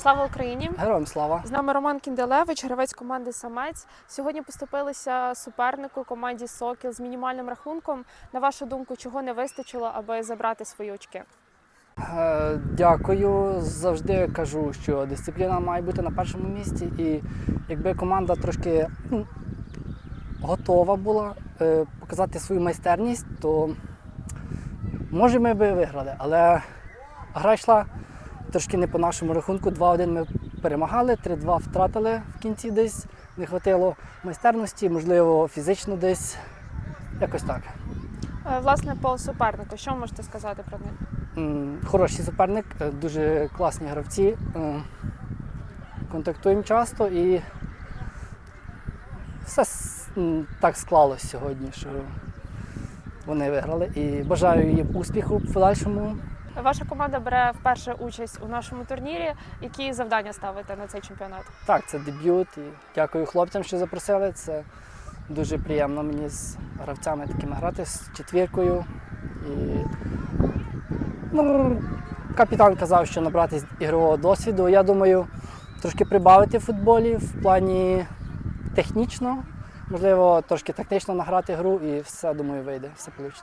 Слава Україні! Героям слава. З нами Роман Кінделевич, гравець команди Самець. Сьогодні поступилися супернику команді Сокіл з мінімальним рахунком. На вашу думку, чого не вистачило, аби забрати свої очки? Е, Дякую. Завжди кажу, що дисципліна має бути на першому місці. І якби команда трошки ну, готова була е, показати свою майстерність, то може ми би виграли. Але гра йшла трошки не по нашому рахунку. 2-1 ми перемагали, 3-2 втратили в кінці десь. Не вистачило майстерності, можливо, фізично десь. Якось так. Е, Власне, по супернику, що можете сказати про них? Хороший суперник, е, дуже класні гравці. е, Контактуємо часто і все так склалось сьогодні, що вони виграли. І бажаю їм успіху в подальшому. Ваша команда бере вперше участь у нашому турнірі. Які завдання ставите на цей чемпіонат? Так, це дебют. І дякую хлопцям, що запросили. Це дуже приємно мені з гравцями такими грати, з четвіркою. І, ну, капітан казав, що набрати ігрового досвіду. Я думаю, трошки прибавити в футболі в плані технічно, можливо, трошки тактично награти гру і все, думаю, вийде, все вийде.